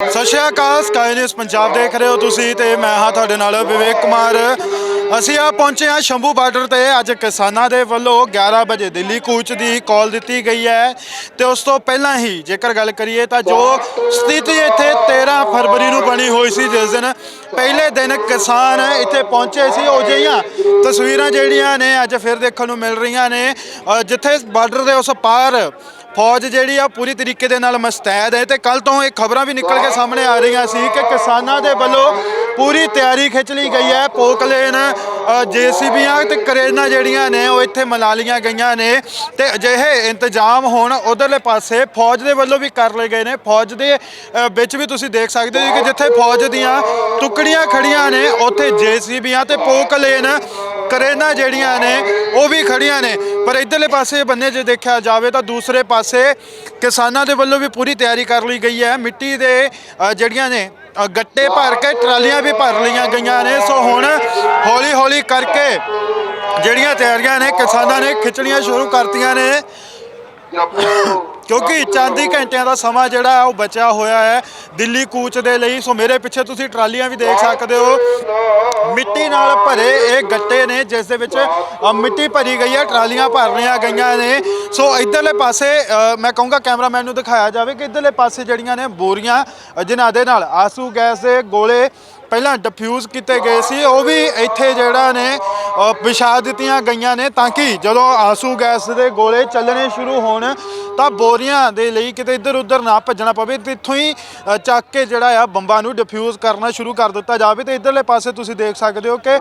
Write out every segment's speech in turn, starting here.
ਸਤਿ ਸ਼੍ਰੀ ਅਕਾਲ ਸਕਾਈ ਨਿਊਜ਼ ਪੰਜਾਬ ਦੇਖ ਰਹੇ ਹੋ ਤੁਸੀਂ ਤੇ ਮੈਂ ਹਾਂ ਤੁਹਾਡੇ ਨਾਲ ਵਿਵੇਕ ਕੁਮਾਰ। ਅਸੀਂ ਆ ਪਹੁੰਚੇ ਹਾਂ ਸ਼ੰਭੂ ਬਾਰਡਰ ਤੇ। ਅੱਜ ਕਿਸਾਨਾਂ ਦੇ ਵੱਲੋਂ 11 ਵਜੇ ਦਿੱਲੀ ਕੂਚ ਦੀ ਕਾਲ ਦਿੱਤੀ ਗਈ ਹੈ ਤੇ ਉਸ ਤੋਂ ਪਹਿਲਾਂ ਹੀ ਜੇਕਰ ਗੱਲ ਕਰੀਏ ਤਾਂ ਜੋ ਸਥਿਤੀ ਇੱਥੇ 13 ਫਰਵਰੀ ਨੂੰ ਬਣੀ ਹੋਈ ਸੀ, ਜਿਸ ਦਿਨ ਪਹਿਲੇ ਦਿਨ ਕਿਸਾਨ ਇੱਥੇ ਪਹੁੰਚੇ ਸੀ। ਉਹ ਜਿਹੀਆਂ ਤਸਵੀਰਾਂ ਜਿਹੜੀਆਂ ਨੇ ਅੱਜ ਫਿਰ ਦੇਖਣ ਨੂੰ ਮਿਲ ਰਹੀਆਂ ਨੇ। ਜਿੱਥੇ ਬਾਰਡਰ ਦੇ ਉਸ ਪਾਰ ਫੌਜ ਜਿਹੜੀ ਆ ਪੂਰੀ ਤਰੀਕੇ ਦੇ ਨਾਲ ਮਸਤੈਦ ਹੈ ਤੇ ਕੱਲ ਤੋਂ ਇਹ ਖਬਰਾਂ ਵੀ ਨਿਕਲ ਕੇ ਸਾਹਮਣੇ ਆ ਰਹੀਆਂ ਸੀ ਕਿ ਕਿਸਾਨਾਂ ਦੇ ਵੱਲੋਂ ਪੂਰੀ ਤਿਆਰੀ ਖਿੱਚ ਲਈ ਗਈ ਹੈ। ਪੋਕਲੇਨ ਜੀਸੀਬੀਆਂ ਤੇ ਕਰੇਨਾਂ ਜਿਹੜੀਆਂ ਨੇ, ਉਹ ਇੱਥੇ ਮਲਾ ਲੀਆਂ ਗਈਆਂ ਨੇ। ਤੇ ਅਜਿਹੇ ਇੰਤਜ਼ਾਮ ਹੁਣ ਉਧਰਲੇ ਪਾਸੇ ਫੌਜ ਦੇ ਵੱਲੋਂ ਵੀ ਕਰ ਲਏ ਗਏ ਨੇ। ਫੌਜ ਦੇ ਵਿੱਚ ਵੀ ਤੁਸੀਂ ਦੇਖ ਸਕਦੇ ਹੋ ਕਿ ਜਿੱਥੇ ਫੌਜ ਦੀਆਂ ਟੁਕੜੀਆਂ ਖੜੀਆਂ ਨੇ, ਉੱਥੇ ਜੀਸੀਬੀਆਂ ਤੇ ਪੋਕਲੇਨ ਕਰੇਨਾਂ ਜਿਹੜੀਆਂ ਨੇ, ਉਹ ਵੀ ਖੜੀਆਂ ਨੇ। ਪਰ ਇਧਰਲੇ ਪਾਸੇ ਬੰਨੇ ਜੇ ਦੇਖਿਆ ਜਾਵੇ ਤਾਂ ਦੂਸਰੇ ਪਾਸੇ ਕਿਸਾਨਾਂ ਦੇ ਵੱਲੋਂ ਵੀ ਪੂਰੀ ਤਿਆਰੀ ਕਰ ਲਈ ਗਈ ਹੈ। ਮਿੱਟੀ ਦੇ ਜਿਹੜੀਆਂ ਨੇ ਗੱਟੇ ਭਰ ਕੇ ਟਰਾਲੀਆਂ ਵੀ ਭਰ ਲਈਆਂ ਗਈਆਂ ਨੇ। ਸੋ ਹੁਣ ਕਰਕੇ ਜਿਹੜੀਆਂ ਤਿਆਰੀਆਂ ਨੇ ਕਿਸਾਨਾਂ ਨੇ ਖਿੱਚਣੀਆਂ ਸ਼ੁਰੂ ਕਰਤੀਆਂ ਨੇ। ਕਿਉਂਕਿ ਚਾਂਦੀ ਘੰਟਿਆਂ ਦਾ ਸਮਾਂ ਜਿਹੜਾ ਉਹ ਬਚਿਆ ਹੋਇਆ ਹੈ। ਦਿੱਲੀ ਕੂਚ ਦੇ ਲਈ ਸੋ ਮੇਰੇ ਪਿੱਛੇ ਤੁਸੀਂ ਟਰਾਲੀਆਂ ਵੀ ਦੇਖ ਸਕਦੇ ਹੋ। ਮਿੱਟੀ ਨਾਲ ਭਰੇ ਇਹ ਗੱਟੇ ਨੇ ਜਿਸ ਦੇ ਵਿੱਚ ਮਿੱਟੀ ਭਰੀ ਗਈ ਹੈ ਟਰਾਲੀਆਂ ਭਰ ਰਹੀਆਂ ਗਈਆਂ ਨੇ। ਸੋ ਇਧਰਲੇ ਪਾਸੇ ਅ, ਮੈਂ ਕਹੂੰਗਾ ਕੈਮਰਾਮੈਨ ਨੂੰ ਦਿਖਾਇਆ ਜਾਵੇ ਕਿ ਇਧਰਲੇ ਪਾਸੇ ਜਿਹੜੀਆਂ ਨੇ ਬੋਰੀਆਂ ਅ, ਜਿਨ੍ਹਾਂ ਦੇ ਨਾਲ ਆਸੂ ਗੈਸ ਦੇ ਗੋਲੇ ਪਹਿਲਾਂ ਡਿਫਿਊਜ਼ ਕੀਤੇ ਗਏ ਸੀ, ਉਹ ਵੀ ਇੱਥੇ ਜਿਹੜਾ ਨੇ ਵਿਛਾ ਦਿੱਤੀਆਂ ਗਈਆਂ ਨੇ ਤਾਂ ਕਿ ਜਦੋਂ ਆਸੂ ਗੈਸ ਦੇ ਗੋਲੇ ਚੱਲਣੇ ਸ਼ੁਰੂ ਹੋਣ ਤਾਂ ਬੋਰੀਆਂ ਦੇ ਲਈ ਕਿਤੇ ਇੱਧਰ ਉੱਧਰ ਨਾ ਭੱਜਣਾ ਪਵੇ ਤੇ ਇੱਥੋਂ ਹੀ ਚੱਕ ਕੇ ਜਿਹੜਾ ਆ ਬੰਬਾਂ ਨੂੰ ਡਿਫਿਊਜ਼ ਕਰਨਾ ਸ਼ੁਰੂ ਕਰ ਦਿੱਤਾ ਜਾਵੇ ਤੇ ਇੱਧਰਲੇ ਪਾਸੇ ਤੁਸੀਂ ਦੇਖ ਸਕਦੇ ਹੋ ਕਿ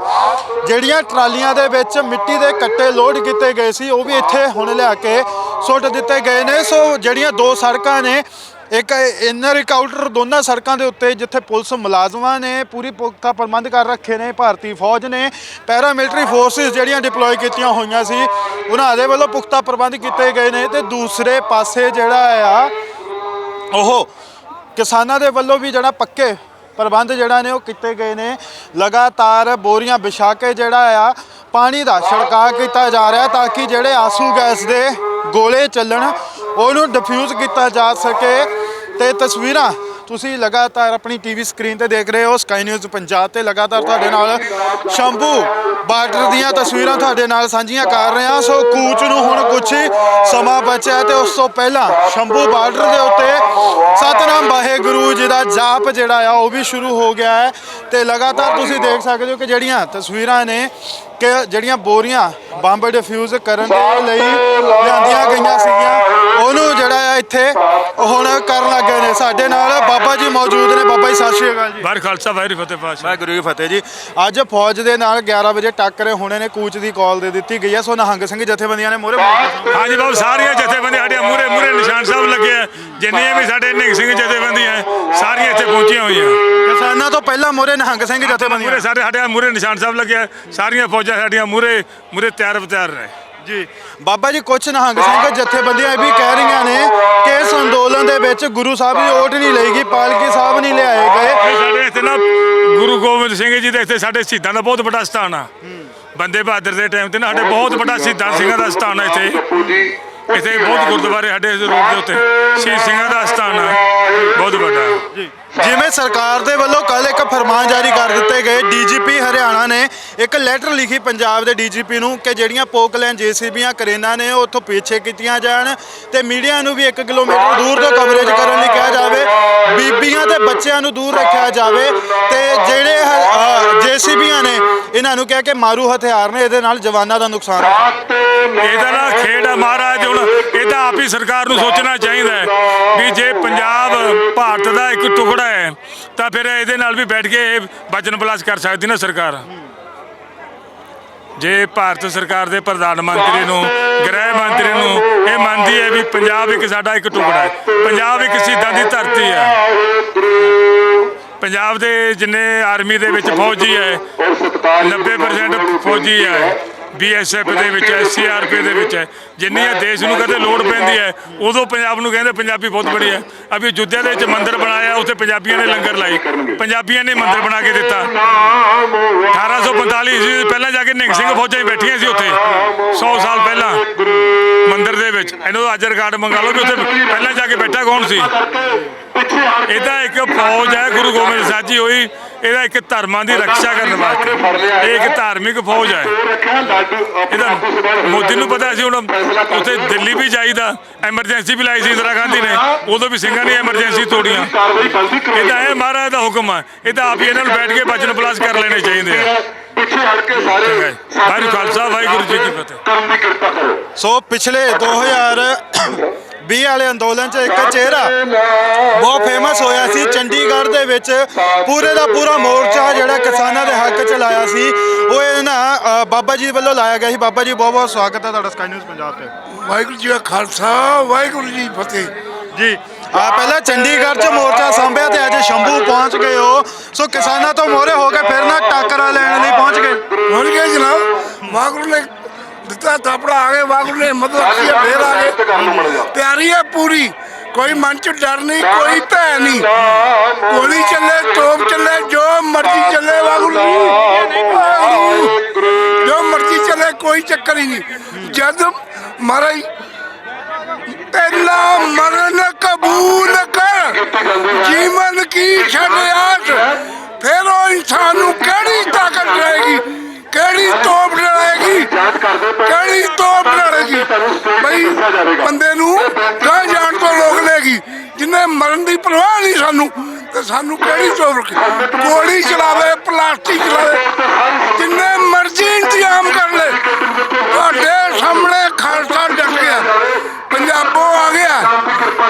ਜਿਹੜੀਆਂ ਟਰਾਲੀਆਂ ਦੇ ਵਿੱਚ ਮਿੱਟੀ ਦੇ ਕੱਟੇ ਲੋਡ ਕੀਤੇ ਗਏ ਸੀ, ਉਹ ਵੀ ਇੱਥੇ ਹੁਣ ਲਿਆ ਕੇ ਸੁੱਟ ਦਿੱਤੇ ਗਏ ਨੇ। ਸੋ ਜਿਹੜੀਆਂ ਦੋ ਸੜਕਾਂ ਨੇ ਇੱਕ ਇਨਰ ਇੱਕ ਆਊਟਰ ਦੋਨਾਂ ਸੜਕਾਂ ਦੇ ਉੱਤੇ ਜਿੱਥੇ ਪੁਲਿਸ ਮੁਲਾਜ਼ਮਾਂ ਨੇ ਪੂਰੀ ਪੁਖਤਾ ਪ੍ਰਬੰਧ ਕਰ ਰੱਖੇ ਨੇ, ਭਾਰਤੀ ਫੌਜ ਨੇ ਪੈਰਾ ਮਿਲਟਰੀ ਫੋਰਸਿਸ ਜਿਹੜੀਆਂ ਡਿਪਲੋਏ ਕੀਤੀਆਂ ਹੋਈਆਂ ਸੀ, ਉਹਨਾਂ ਦੇ ਵੱਲੋਂ ਪੁਖਤਾ ਪ੍ਰਬੰਧ ਕੀਤੇ ਗਏ ਨੇ ਤੇ ਦੂਸਰੇ ਪਾਸੇ ਜਿਹੜਾ ਆ, ਉਹ ਕਿਸਾਨਾਂ ਦੇ ਵੱਲੋਂ ਵੀ ਜਿਹੜਾ ਪੱਕੇ ਪ੍ਰਬੰਧ ਜਿਹੜਾ ਨੇ ਉਹ ਕੀਤੇ ਗਏ ਨੇ। ਲਗਾਤਾਰ ਬੋਰੀਆਂ ਵਿਛਾ ਕੇ ਜਿਹੜਾ ਆ, ਪਾਣੀ ਦਾ ਛਿੜਕਾਅ ਕੀਤਾ ਜਾ ਰਿਹਾ ਤਾਂ ਕਿ ਜਿਹੜੇ ਆਸੂ ਗੈਸ ਦੇ ਗੋਲੇ ਚੱਲਣ। ਉਹਨੂੰ ਡਿਫਿਊਜ਼ ਕੀਤਾ ਜਾ ਸਕੇ ਤੇ ਤਸਵੀਰਾਂ ਤੁਸੀਂ ਲਗਾਤਾਰ ਆਪਣੀ ਟੀਵੀ ਸਕਰੀਨ ਤੇ ਦੇਖ ਰਹੇ ਹੋ ਸਕਾਈ ਨਿਊਜ਼ ਪੰਜਾਬ ਤੇ ਲਗਾਤਾਰ ਤੁਹਾਡੇ ਨਾਲ ਸ਼ੰਭੂ ਬਾਰਡਰ ਦੀਆਂ ਤਸਵੀਰਾਂ ਤੁਹਾਡੇ ਨਾਲ ਸਾਂਝੀਆਂ ਕਰ ਰਹੇ ਹਾਂ। ਸੋ ਕੂਚ ਨੂੰ ਹੁਣ ਕੁਝ ਸਮਾਂ ਬਚਿਆ ਹੈ ਤੇ ਉਸ ਤੋਂ ਪਹਿਲਾਂ ਸ਼ੰਭੂ ਬਾਰਡਰ ਦੇ ਉੱਤੇ ਸਤਨਾਮ ਵਾਹਿਗੁਰੂ ਜੀ ਦਾ ਜਾਪ ਜਿਹੜਾ ਆ, ਉਹ ਵੀ ਸ਼ੁਰੂ ਹੋ ਗਿਆ ਹੈ ਤੇ ਲਗਾਤਾਰ ਤੁਸੀਂ ਦੇਖ ਸਕਦੇ ਹੋ ਕਿ ਜਿਹੜੀਆਂ ਤਸਵੀਰਾਂ ਨੇ ਕਿ ਜਿਹੜੀਆਂ ਬੋਰੀਆਂ ਬੰਬ ਡਿਫਿਊਜ਼ ਕਰਨ ਦੇ ਲਈ ਲਿਆਂਦੀਆਂ ਗਈਆਂ ਸੀਗੀਆਂ ਉਹਨੂੰ ਜਿਹੜਾ ਆ ਇੱਥੇ ਹੁਣ ਕਰਨ ਲੱਗੇ ਨੇ। ਸਾਡੇ ਨਾਲ ਬਾਬਾ ਜੀ ਮੌਜੂਦ ਨੇ। ਬਾਬਾ ਜੀ ਸਤਿ ਸ਼੍ਰੀ ਅਕਾਲ ਜੀ। ਵਾਹਿਗੁਰੂ ਖਾਲਸਾ ਵਾਹਿਗੁਰੂ ਫਤਿਹ ਪਾਤਸ਼ਾਹ। ਵਾਹਿਗੁਰੂ ਜੀ ਫਤਿਹ ਜੀ। ਅੱਜ ਫੌਜ ਦੇ ਨਾਲ 11 ਵਜੇ ਟੱਕਰੇ ਹੋਣੇ ਨੇ ਕੂਚ ਦੀ ਕਾਲ ਦੇ ਦਿੱਤੀ ਗਈ ਹੈ ਸੋ ਨਿਹੰਗ ਸਿੰਘ ਜਥੇਬੰਦੀਆਂ ਨੇ ਮੋਰੇ ਹਾਂਜੀ ਬਾਬੂ ਸਾਰੀਆਂ ਜਥੇਬੰਦੀਆਂ ਸਾਡੀਆਂ ਮੂਰੇ ਮੂਰੇ ਨਿਸ਼ਾਨ ਸਾਹਿਬ ਲੱਗੇ ਆ। ਜਿੰਨੀਆਂ ਵੀ ਸਾਡੇ ਨਿਹੰਗ ਸਿੰਘ ਜਥੇਬੰਦੀਆਂ ਸਾਰੀਆਂ ਇੱਥੇ ਪਹੁੰਚੀਆਂ ਹੋਈਆਂ। ਕਿਸਾਨਾਂ ਤੋਂ ਪਹਿਲਾਂ ਮੋਰੇ ਨਿਹੰਗ ਸਿੰਘ ਜਥੇਬੰਦੀਆਂ। ਮੂਰੇ ਸਾਰੇ ਸਾਡੇ ਮੂਰੇ ਨਿਸ਼ਾਨ ਸਾਹਿਬ ਲੱਗੇ ਆ ਸਾਰੀਆਂ ਫੌਜਾਂ ਸਾਡੀਆਂ ਮੂਰੇ ਮੂਰੇ ਤਿਆਰ ਬਤਿਆਰ ਨੇ। ਜੀ ਬਾਬਾ ਜੀ ਕੁਝ ਨਿਹੰਗ ਸਿੰਘ ਜਥੇਬੰਦੀਆਂ ਇਹ ਵੀ ਕਹਿ ਰਹੀਆਂ ਨੇ ਕਿ ਇਸ ਅੰਦੋਲਨ ਦੇ ਵਿੱਚ ਗੁਰੂ ਸਾਹਿਬ ਦੀ ਓਟ ਨਹੀਂ ਲਈਗੀ ਪਾਲਕੀ ਸਾਹਿਬ ਨਹੀਂ ਲਿਆਏ ਗਏ। ਇਹ ਸਾਡੇ ਇੱਥੇ ਨਾ ਗੁਰੂ ਗੋਬਿੰਦ ਸਿੰਘ ਜੀ ਦੇ ਇੱਥੇ ਸਾਡੇ ਸ਼ਹੀਦਾਂ ਦਾ ਬਹੁਤ ਵੱਡਾ ਸਥਾਨ ਆ। ਬੰਦੇ ਬਹਾਦਰ ਦੇ ਟਾਈਮ ਤੇ ਨਾ ਸਾਡੇ ਬਹੁਤ ਵੱਡਾ ਸ਼ਹੀਦਾਂ ਸਿੰਘਾਂ ਦਾ ਸਥਾਨ ਆ ਇੱਥੇ। ਇੱਥੇ ਬਹੁਤ ਗੁਰਦੁਆਰੇ ਸਾਡੇ ਇਸ ਰੋਡ ਦੇ ਉੱਤੇ। ਸ਼ਹੀਦ ਸਿੰਘਾਂ ਦਾ ਅਸਥਾਨ ਆ। ਬਹੁਤ ਵੱਡਾ। ਜਿਵੇਂ ਸਰਕਾਰ ਦੇ ਵੱਲੋਂ ਕੱਲ ਇੱਕ ਫਰਮਾਨ ਜਾਰੀ ਕਰ ਦਿੱਤੇ ਗਏ, ਡੀਜੀਪੀ ਹਰਿਆਣਾ ਨੇ ਇੱਕ ਲੈਟਰ ਲਿਖੀ ਪੰਜਾਬ ਦੇ ਡੀਜੀਪੀ ਨੂੰ ਕਿ ਜਿਹੜੀਆਂ ਪੋਕਲੈਨ ਜੀਸੀਬੀਆਂ ਕਰੇਨਾ ਨੇ ਉਹ ਉੱਥੋਂ ਪਿੱਛੇ ਕੀਤੀਆਂ ਜਾਣ ਤੇ ਮੀਡੀਆ ਨੂੰ ਵੀ 1 ਕਿਲੋਮੀਟਰ ਦੂਰ ਤੋਂ ਕਵਰੇਜ ਕਰਨ ਲਈ ਕਿਹਾ ਜਾਵੇ, ਬੀਬੀਆਂ ਤੇ ਬੱਚਿਆਂ ਨੂੰ ਦੂਰ ਰੱਖਿਆ ਜਾਵੇ ਤੇ ਜਿਹੜੇ ਜੀਸੀਬੀਆਂ ਨੇ ਇਹਨਾਂ ਨੂੰ ਕਿਹਾ ਕਿ ਮਾਰੂ ਹਥਿਆਰ ਨੇ, ਇਹਦੇ ਨਾਲ ਜਵਾਨਾਂ ਦਾ ਨੁਕਸਾਨ ਇਹਦਾ ਨਾ ਖੇਡ ਹੈ ਮਹਾਰਾਜ, ਹੁਣ ਇਹ ਤਾਂ ਆਪ ਹੀ ਸਰਕਾਰ ਨੂੰ ਸੋਚਣਾ ਚਾਹੀਦਾ ਹੈ ਵੀ ਜੇ ਪੰਜਾਬ ਭਾਰਤ ਦਾ ਇੱਕ ਟੁਕੜਾ ਹੈ, ਤਾਂ ਫਿਰ ਇਹਦੇ ਨਾਲ ਵੀ ਬੈਠ ਕੇ ਇਹ ਵਚਨ ਬਲਾਸ ਕਰ ਸਕਦੀ ਨਾ ਸਰਕਾਰ। ਜੇ ਭਾਰਤ ਸਰਕਾਰ ਦੇ ਪ੍ਰਧਾਨ ਮੰਤਰੀ ਨੂੰ, ਗ੍ਰਹਿ ਮੰਤਰੀ ਨੂੰ ਇਹ ਮੰਨਦੀ ਹੈ ਵੀ ਪੰਜਾਬ ਇੱਕ ਸਾਡਾ ਇੱਕ ਟੁਕੜਾ ਹੈ, ਪੰਜਾਬ ਇੱਕ ਸ਼ਹੀਦਾਂ ਦੀ ਧਰਤੀ ਹੈ। ਪੰਜਾਬ ਦੇ ਜਿੰਨੇ ਆਰਮੀ ਦੇ ਵਿੱਚ ਫੌਜੀ ਹੈ 90% ਫੌਜੀ ਹੈ। ਬੀਐਸਐਫ ਦੇ ਵਿੱਚ ਹੈ, ਸੀਆਰਪੀ ਦੇ ਵਿੱਚ ਹੈ। ਜਿੰਨੀਆਂ ਦੇਸ਼ ਨੂੰ ਕਦੇ ਲੋੜ ਪੈਂਦੀ ਹੈ, ਉਦੋਂ ਪੰਜਾਬ ਨੂੰ ਕਹਿੰਦੇ ਪੰਜਾਬੀ ਬਹੁਤ ਬੜੀ ਹੈ। ਅਭੀ ਅਯੁੱਧਿਆ ਦੇ ਵਿੱਚ ਮੰਦਿਰ ਬਣਾਇਆ, ਉੱਥੇ ਪੰਜਾਬੀਆਂ ਨੇ ਲੰਗਰ ਲਾਈ ਪੰਜਾਬੀਆਂ ਨੇ ਮੰਦਿਰ ਬਣਾ ਕੇ ਦਿੱਤਾ। 1845 ਈਸਵੀ ਪਹਿਲਾਂ ਜਾ ਕੇ ਨਿੰਗ ਸਿੰਘ ਫੌਜਾਂ ਹੀ ਬੈਠੀਆਂ ਸੀ ਉੱਥੇ। 100 ਸਾਲ ਪਹਿਲਾਂ ਮੰਦਿਰ ਦੇ ਵਿੱਚ। ਇਹਨੂੰ ਅੱਜ ਰਿਕਾਰਡ ਮੰਗਾ ਲਓ ਵੀ ਉੱਥੇ ਪਹਿਲਾਂ ਜਾ ਕੇ ਬੈਠਾ ਕੌਣ ਸੀ? ਇਹਦਾ ਇੱਕ ਫੌਜ ਹੈ, ਗੁਰੂ ਗੋਬਿੰਦ ਸਾਹਿਬ ਜੀ ਹੋਈ। ਇਹਦਾ ਇੱਕ ਧਰਮਾਂ ਦੀ ਰੱਖਿਆ ਕਰਨ ਵਾਸਤੇ। ਇਹ ਇੱਕ ਧਾਰਮਿਕ ਫੌਜ ਹੈ। ਇਹਦਾ ਮੋਦੀ ਨੂੰ ਪਤਾ ਸੀ ਹੁਣ ਉੱਥੇ ਦਿੱਲੀ ਵੀ ਜਾਈਦਾ ਐਮਰਜੈਂਸੀ ਵੀ ਲਾਈ ਸੀ ਇੰਦਰਾ ਗਾਂਧੀ ਨੇ। ਉਦੋਂ ਵੀ ਸਿੰਘਾਂ ਨੇ ਐਮਰਜੈਂਸੀ ਤੋੜੀਆਂ। ਇਹ ਤਾਂ ਇਹ ਮਹਾਰਾਜ ਦਾ ਹੁਕਮ ਹੈ। ਇਹ ਤਾਂ ਆਪ ਹੀ ਇਹਨਾਂ ਨੂੰ ਬੈਠ ਕੇ ਬਚਨ ਪਲਾਸ ਕਰ ਲੈਣੇ ਚਾਹੀਦੇ ਆ। ਪਿੱਛੇ ਹਟ ਕੇ ਸਾਰੇ ਵਾਹਿਗੁਰੂ ਖਾਲਸਾ ਵਾਹਿਗੁਰੂ ਜੀ ਕੀ ਫਤਿਹ। ਕਰਮ ਦੀ ਕਿਰਪਾ ਕਰੋ। ਸੋ ਪਿਛਲੇ 2020 ਵਾਲੇ ਅੰਦੋਲਨ 'ਚ ਇੱਕ ਚਿਹਰਾ ਬਹੁਤ ਫੇਮਸ ਹੋਇਆ ਸੀ। ਚੰਡੀਗੜ੍ਹ ਦੇ ਵਿੱਚ ਪੂਰੇ ਦਾ ਪੂਰਾ ਮੋਰਚਾ ਜਿਹੜਾ ਕਿਸਾਨਾਂ ਦੇ ਹੱਕ 'ਚ ਲਾਇਆ ਸੀ ਉਹ ਇਹ ਨਾ ਬਾਬਾ ਜੀ ਵੱਲੋਂ ਲਾਇਆ ਗਿਆ ਸੀ। ਬਾਬਾ ਜੀ ਬਹੁਤ ਬਹੁਤ ਸਵਾਗਤ ਹੈ ਤੁਹਾਡਾ ਸਕਾਈ ਨਿਊਜ਼ ਪੰਜਾਬ ਤੇ। ਵਾਹਿਗੁਰੂ ਜੀ ਕਾ ਖਾਲਸਾ ਵਾਹਿਗੁਰੂ ਜੀ ਫਤਿਹ। ਜੀ ਆ ਪਹਿਲਾਂ ਚੰਡੀਗੜ੍ਹ 'ਚ ਮੋਰਚਾ ਸੰਭਿਆ ਤੇ ਅੱਜ ਸ਼ੰਭੂ ਪਹੁੰਚ ਗਏ ਹੋ। ਸੋ ਕਿਸਾਨਾਂ ਤੋਂ ਮੋਹਰੇ ਹੋ ਕੇ ਫਿਰ ਨਾ ਟੱਕਰਾ ਲੈਣ ਲਈ ਪਹੁੰਚ ਗਏ। ਪਹੁੰਚ ਗਏ ਜਨਾਬ। ਵਾਹਿਗੁਰੂ ਨੇ ਦਿੱਤਾ, ਥਾਪੜਾ ਆ ਗਏ, ਵਾਹਿਗੁਰੂ ਨੇ ਮਦਦ ਰੱਖੀ ਹੈ ਫੇਰ ਆ ਗਏ। ਤਿਆਰੀ ਹੈ ਪੂਰੀ। ਕੋਈ ਮਨ ਚ ਡਰ ਨਹੀਂ, ਕੋਈ ਭੈ ਨਹੀਂ। ਗੋਲੀ ਚੱਲੇ, ਤੋਪ ਚੱਲੇ, ਜੋ ਮਰਜ਼ੀ ਚੱਲੇ, ਵਾਹਿਗੁਰੂ ਜੋ। ਮਰਜ਼ੀ ਚੱਲੇ, ਕੋਈ ਚੱਕਰ ਨਹੀਂ। ਜਦ ਮਹਾਰਾਜ, ਤੇਲਾ ਮਰਨ ਕਬੂਲ ਕਰ। ਜੀਵਨ ਕੀ ਛੜਿਆਸ ਫਿਰ ਉਹ ਇਨਸਾਨ ਨੂੰ ਕਿਹੜੀ ਤਾਕਤ ਰਹੇਗੀ? ਕਿਹੜੀ ਤੋਪ ਡਰਾਏਗੀ ਕਿਹੜੀ ਤੋਪ ਡਰਾਏਗੀ ਬਈ, ਬੰਦੇ ਨੂੰ ਗਾਂ ਜਾਣ ਤੋਂ ਰੋਕ ਲੇਗੀ ਜਿੰਨੇ ਮਰਨ ਦੀ ਪਰਵਾਹ ਨਹੀਂ ਸਾਨੂੰ, ਤੇ ਸਾਨੂੰ ਕਿਹੜੀ ਤੋਪ ਗੋਲੀ ਚਲਾਵੇ, ਪਲਾਸਟਿਕ ਚਲਾਵੇ, ਜਿੰਨੇ ਮਰਜ਼ੀ ਇੰਤਜ਼ਾਮ ਕਰ ਲੈ। ਤੁਹਾਡੇ ਸਾਹਮਣੇ ਖਾਲਸਾ ਡਟ ਗਿਆ ਪੰਜਾਬੋਂ ਆ ਗਿਆ।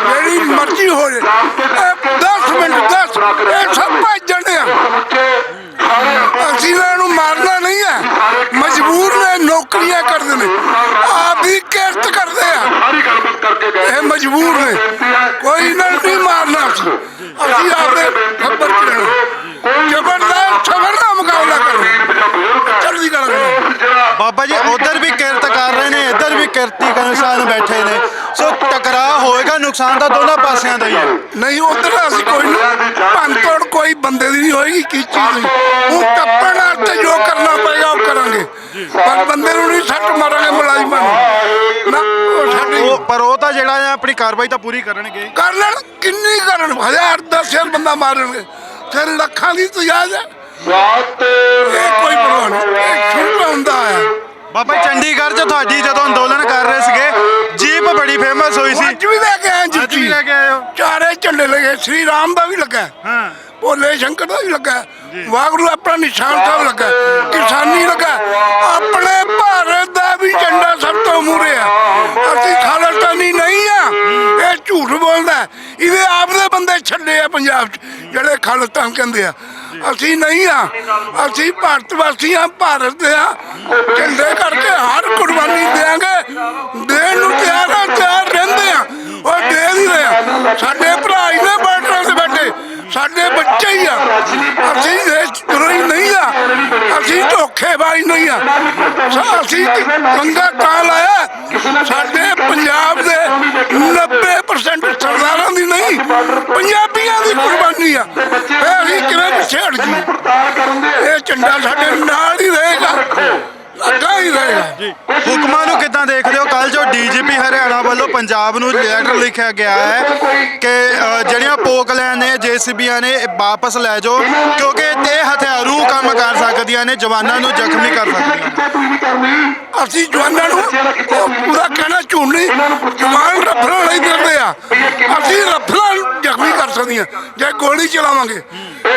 ਜਿਹੜੀ ਮਰਜ਼ੀ ਹੋ ਜੇ। 10 ਮਿੰਟ 10 ਇਹ ਸਭ ਭੱਜ ਜਾਣੇ ਆ ਅਸੀਂ ਇਹਨਾਂ ਨੂੰ ਮਾਰਨਾ ਨਹੀਂ ਹੈ ਮਜਬੂਰ ਨੇ ਨੌਕਰੀਆਂ ਕਰਦੇ ਨੇ ਆਪ ਹੀ ਕਿਰਤ ਕਰਦੇ ਆ ਸਾਰੀ ਗੱਲਬਾਤ ਕਰਕੇ ਗਏ ਇਹ ਮਜਬੂਰ ਨੇ ਕੋਈ ਇਹਨਾਂ ਨੂੰ ਨਹੀਂ ਮਾਰਨਾ ਅਸੀਂ। ਆਪਦੇ ਖੱਬਰ ਚ ਰਹਿਣਾ। ਜ਼ਬਰਦਸਤ ਸਬਰ ਦਾ ਮੁਕਾਬਲਾ ਕਰੋ। ਚੜ੍ਹਦੀ ਕਲਾ ਬਾਬਾ ਜੀ ਉਧਰ ਵੀ ਕਿਰਤ ਕਰ ਰਹੇ ਨੇ ਇੱਧਰ ਵੀ ਕਿਰਤੀ ਕਿਸਾਨ ਬੈਠੇ ਨੇ। ਸੋ ਟਕਰਾਅ ਹੋਏਗਾ ਨੁਕਸਾਨ ਤਾਂ ਦੋਨਾਂ ਪਾਸਿਆਂ ਦਾ ਹੀ ਹੈ। ਨਹੀਂ ਉਧਰ ਅਸੀਂ ਕੋਈ ਭੰਤੋੜ ਕੋਈ ਬੰਦੇ ਦੀ ਨਹੀਂ ਹੋਏਗੀ ਕੀ ਚੀਜ਼ ਨਹੀਂ ਉਹ ਟੱਪਣ ਵਾਸਤੇ ਜੋ ਕਰਨਾ ਉਹ ਕਰਾਂਗੇ। ਪਰ ਬੰਦੇ ਨੂੰ ਨਹੀਂ ਸੱਟ ਮਾਰਾਂਗੇ ਮੁਲਾਜ਼ਮਾਂ ਨੂੰ। ਨਾ ਉਹ ਸਾਡੀ ਉਹ ਪਰ ਉਹ ਤਾਂ ਜਿਹੜਾ ਹੈ ਆਪਣੀ ਕਾਰਵਾਈ ਤਾਂ ਪੂਰੀ ਕਰਨਗੇ। ਕਰ ਲੈਣ ਕਿੰਨੀ ਕਰਨ? ਹਜ਼ਾਰ ਦਸ ਹਜ਼ਾਰ ਬੰਦਾ ਮਾਰਨਗੇ। ਫਿਰ ਲੱਖਾਂ ਦੀ ਤਜਾਜ ਹੈ। ਇਹ ਕੋਈ ਪਰਵਾਹ ਨਹੀਂ। ਇਹ ਛੋਟਾ ਹੁੰਦਾ ਹੈ। ਬਾਬਾ ਜੀ, ਚੰਡੀਗੜ੍ਹ 'ਚ ਤੁਹਾਡੀ ਜਦੋਂ ਅੰਦੋਲਨ ਕਰ ਰਹੇ ਸੀਗੇ ਜੀਪ ਬੜੀ ਫੇਮਸ ਹੋਈ ਸੀ। ਅੱਜ ਵੀ ਲੈ ਕੇ ਆਏ ਅੱਜ ਵੀ ਲੈ ਕੇ ਆਏ ਹੋ। ਚਾਰੇ ਝੰਡੇ ਲੱਗੇ ਸ੍ਰੀ ਰਾਮ ਦਾ ਵੀ ਲੱਗਾ। ਹਾਂ। ਭੋਲੇ ਸ਼ੰਕਰ ਦਾ ਵੀ ਲੱਗਾ। ਵਾਗਰੂ ਆਪਣਾ ਨਿਸ਼ਾਨ ਸਾਹਿਬ ਲੱਗਾ। ਕਿਸਾਨੀ ਲੱਗਾ। ਆਪਣੇ ਭਾਰਤ ਦਾ ਵੀ ਝੰਡਾ ਸਭ ਤੋਂ ਮੂਰੇ ਆ। ਅਸੀਂ ਖਾਲਸਤਾਨੀ ਨਹੀਂ ਆ। ਇਹ ਝੂਠ ਬੋਲਦਾ। ਹੈ। ਇਹਦੇ ਆਪ ਦੇ ਬੰਦੇ ਛੱਡੇ ਆ ਪੰਜਾਬ 'ਚ, ਜਿਹੜੇ ਖਾਲਸਤਾਨ ਕਹਿੰਦੇ ਆ। ਅਸੀਂ ਨਹੀਂ ਆ। ਅਸੀਂ ਭਾਰਤ ਵਾਸੀ ਆ, ਭਾਰਤ ਦੇ ਆ। ਝੰਡੇ ਕਰਕੇ ਹਰ ਕੁਰਬਾਨੀ ਦੇਾਂਗੇ ਦੇਣ ਨੂੰ ਤਿਆਰ ਆ, ਤਿਆਰ ਰਹਿੰਦੇ ਆ। ਉਹ ਦੇ ਨਹੀਂ ਰਹੇ। ਸਾਡੇ ਭਰਾ ਹੀ ਨੇ ਬਾਰਡਰਾਂ ਤੇ ਬੈਠੇ। ਸਾਡੇ ਬੱਚੇ ਹੀ ਆ। ਅਸੀਂ ਦੇਸ਼ ਵਿਰੋਧੀ ਨਹੀਂ ਆ। ਅਸੀਂ ਧੋਖੇਬਾਜ਼ ਨਹੀਂ ਆ। ਅਸੀਂ ਰੰਗਾ ਕਾਂ ਲਾਇਆ। ਸਾਡੇ ਪੰਜਾਬ ਦੇ 90% ਸਰਦਾਰਾਂ ਦੀ ਨਹੀਂ, ਪੰਜਾਬੀਆਂ ਦੀ ਕੁਰਬਾਨੀ ਆ। ਫੇ ਅਸੀਂ ਕਿਵੇਂ ਪਿੱਛੇ ਹਟ ਜੀ ਇਹ ਝੰਡਾ ਸਾਡੇ ਨਾਲ ਹੀ ਹੁਕਮਾਂ ਨੂੰ ਕਿੱਦਾਂ ਦੇਖਦੇ ਹੋ? ਕੱਲ ਜੋ ਡੀਜੀਪੀ ਹਰਿਆਣਾ ਵੱਲੋਂ ਪੰਜਾਬ ਨੂੰ ਲੈਟਰ ਲਿਖਿਆ ਗਿਆ ਹੈ ਕਿ ਅ, ਜਿਹੜੀਆਂ ਪੋਕਲੈਨ ਨੇ ਜੀਸੀਬੀਆਂ ਨੇ ਇਹ ਵਾਪਸ ਲੈ ਜਾਓ ਕਿਉਂਕਿ ਇਹ ਹਥਿਆਰੂ ਕੰਮ ਕਰ ਸਕਦੀਆਂ ਨੇ ਜਵਾਨਾਂ ਨੂੰ ਜ਼ਖਮੀ ਕਰ ਸਕਦੀਆਂ ਨੇ। ਅਸੀਂ ਜਵਾਨਾਂ ਨੂੰ ਉਹ ਪੂਰਾ ਕਹਿਣਾ ਝੂਠ ਨਹੀਂ ਜਵਾਨ ਰਫਲਾਂ ਨਹੀਂ ਕਰਦੇ ਆ। ਅਸੀਂ ਰਫਲਾਂ ਨੂੰ ਜ਼ਖਮੀ ਕਰ ਸਕਦੀਆਂ। ਜੇ ਗੋਲੀ ਚਲਾਵਾਂਗੇ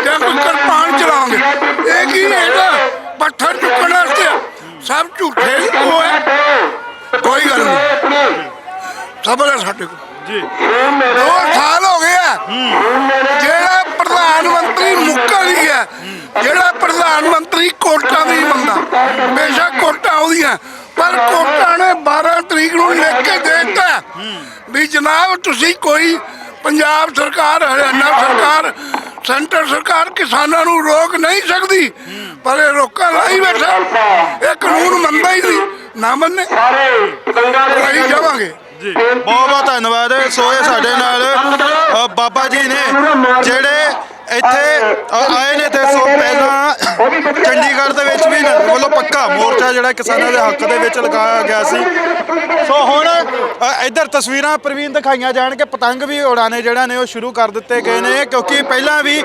ਜਾਂ ਕੋਈ ਕਿਰਪਾਨ ਚਲਾਵਾਂਗੇ ਇਹ ਕੀ ਚੁੱਕਣ ਵਾਸਤੇ ਸਭ ਝੂਠੇ ਉਹ ਹੈ। ਕੋਈ ਗੱਲ ਨਹੀਂ। ਸਬਰ ਹੈ ਸਾਡੇ ਕੋਲ। ਜੀ। ਦੋ ਸਾਲ ਹੋ ਗਏ ਆ। ਜਿਹੜਾ ਪ੍ਰਧਾਨ ਮੰਤਰੀ ਮੁੱਕਰ ਹੀ ਹੈ ਜਿਹੜਾ ਪ੍ਰਧਾਨ ਮੰਤਰੀ ਕੋਟਾਂ ਦੀ ਮੰਨਦਾ ਬੇਸ਼ੱਕ ਕੋਟਾਂ ਉਹਦੀਆਂ ਪਰ ਕੋਟਾਂ ਨੇ 12 ਤਰੀਕ ਨੂੰ ਲਿਖ ਕੇ ਦੇ ਦਿੱਤਾ। ਵੀ ਜਨਾਬ ਤੁਸੀਂ ਕੋਈ ਪੰਜਾਬ ਸਰਕਾਰ, ਹਰਿਆਣਾ ਸਰਕਾਰ, ਸੈਂਟਰ ਸਰਕਾਰ ਕਿਸਾਨਾਂ ਨੂੰ ਰੋਕ ਨਹੀਂ ਸਕਦੀ। ਪਰ ਇਹ ਰੋਕਾਂ ਲਾਈ ਬੈਠਾ। ਇਹ ਕਾਨੂੰਨ ਮੰਨਦਾ ਹੀ ਨਹੀਂ, ਨਾ ਮੰਨੇ। ਸਾਰੇ ਪਤੰਗਾਂ ਦੇ ਲੜਾਈ ਜਾਵਾਂਗੇ। ਜੀ, ਬਹੁਤ ਬਹੁਤ ਧੰਨਵਾਦ। ਸੋਏ ਸਾਡੇ ਨਾਲ ਬਾਬਾ ਜੀ ਨੇ ਜਿਹੜੇ ਇੱਥੇ ਆਏ ਨੇ ਤੇ ਸੋ ਪਹਿਲਾਂ ਚੰਡੀਗੜ੍ਹ ਦੇ ਵਿੱਚ ਵੀ ਦੇ ਵੱਲੋਂ ਪੱਕਾ ਮੋਰਚਾ ਜਿਹੜਾ ਕਿਸਾਨਾਂ ਦੇ ਹੱਕ ਦੇ ਵਿੱਚ ਲਗਾਇਆ ਗਿਆ ਸੀ। ਸੋ ਹੁਣ ਇੱਧਰ ਤਸਵੀਰਾਂ ਪ੍ਰਵੀਨ ਦਿਖਾਈਆਂ ਜਾਣ ਕਿ ਪਤੰਗ ਵੀ ਉਡਾਣੇ ਜਿਹੜਾ ਨੇ ਉਹ ਸ਼ੁਰੂ ਕਰ ਦਿੱਤੇ ਗਏ ਨੇ ਕਿਉਂਕਿ ਪਹਿਲਾਂ ਵੀ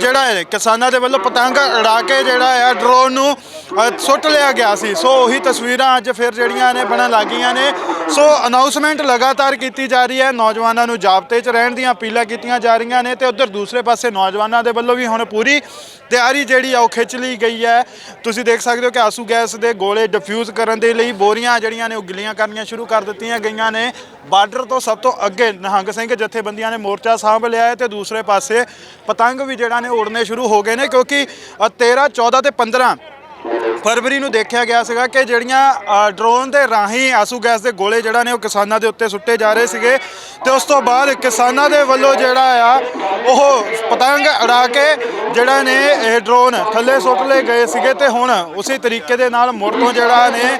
ਜਿਹੜਾ ਹੈ ਕਿਸਾਨਾਂ ਦੇ ਵੱਲੋਂ ਪਤੰਗ ਉਡਾ ਕੇ ਜਿਹੜਾ ਹੈ ਡਰੋਨ ਨੂੰ ਸੁੱਟ ਲਿਆ ਗਿਆ ਸੀ। ਸੋ ਉਹੀ ਤਸਵੀਰਾਂ ਅੱਜ ਫਿਰ ਜਿਹੜੀਆਂ ਨੇ ਬਣਨ ਲੱਗੀਆਂ ਨੇ। ਸੋ ਅਨਾਉਂਸਮੈਂਟ ਲਗਾਤਾਰ ਕੀਤੀ ਜਾ ਰਹੀ ਹੈ। ਨੌਜਵਾਨਾਂ ਨੂੰ ਜਾਬਤੇ 'ਚ ਰਹਿਣ ਦੀਆਂ ਅਪੀਲਾਂ ਕੀਤੀਆਂ ਜਾ ਰਹੀਆਂ ਨੇ ਤੇ ਉਧਰ ਦੂਸਰੇ ਪਾਸੇ ਨੌਜਵਾਨਾਂ ਦੇ ਵੱਲੋਂ ਵੀ ਹੁਣ ਪੂਰੀ ਤਿਆਰੀ ਜਿਹੜੀ ਆ ਉਹ ਖਿੱਚ ਲਈ ਗਈ ਹੈ। ਤੁਸੀਂ ਦੇਖ ਸਕਦੇ ਹੋ ਕਿ ਆਸੂ ਗੈਸ ਦੇ ਗੋਲੇ ਡਿਫਿਊਜ਼ ਕਰਨ ਦੇ ਲਈ ਬੋਰੀਆਂ ਜਿਹੜੀਆਂ ਨੇ ਉਹ ਗਿੱਲੀਆਂ ਕਰਨੀਆਂ ਸ਼ੁਰੂ ਕਰ ਦਿੱਤੀਆਂ ਗਈਆਂ ਨੇ। ਬਾਰਡਰ ਤੋਂ ਸਭ ਤੋਂ ਅੱਗੇ ਨਿਹੰਗ ਸਿੰਘ ਜਥੇਬੰਦੀਆਂ ਨੇ ਮੋਰਚਾ ਸਾਂਭ ਲਿਆ ਹੈ ਤੇ ਦੂਸਰੇ ਪਾਸੇ ਪਤੰਗ ਵੀ ਜਿਹੜਾ ਨੇ ਉੜਨੇ ਸ਼ੁਰੂ ਹੋ ਗਏ ਨੇ ਕਿਉਂਕਿ ਅ, 13 14 ਤੇ 15 ਫਰਵਰੀ ਨੂੰ ਦੇਖਿਆ ਗਿਆ ਸੀਗਾ ਕਿ ਜਿਹੜੀਆਂ ਡਰੋਨ ਦੇ ਰਾਹੀਂ ਆਸੂ ਗੈਸ ਦੇ ਗੋਲੇ ਜਿਹੜਾ ਨੇ ਉਹ ਕਿਸਾਨਾਂ ਦੇ ਉੱਤੇ ਸੁੱਟੇ ਜਾ ਰਹੇ ਸੀਗੇ ਤੇ ਉਸ ਤੋਂ ਬਾਅਦ ਕਿਸਾਨਾਂ ਦੇ ਵੱਲੋਂ ਜਿਹੜਾ ਆ, ਉਹ ਪਤੰਗ ਉਡਾ ਕੇ ਜਿਹੜਾ ਨੇ ਇਹ ਡਰੋਨ ਥੱਲੇ ਸੁੱਟ ਲਏ ਗਏ ਸੀਗੇ ਤੇ ਹੁਣ ਉਸੇ ਤਰੀਕੇ ਦੇ ਨਾਲ ਮੁੜ ਤੋਂ ਜਿਹੜਾ ਨੇ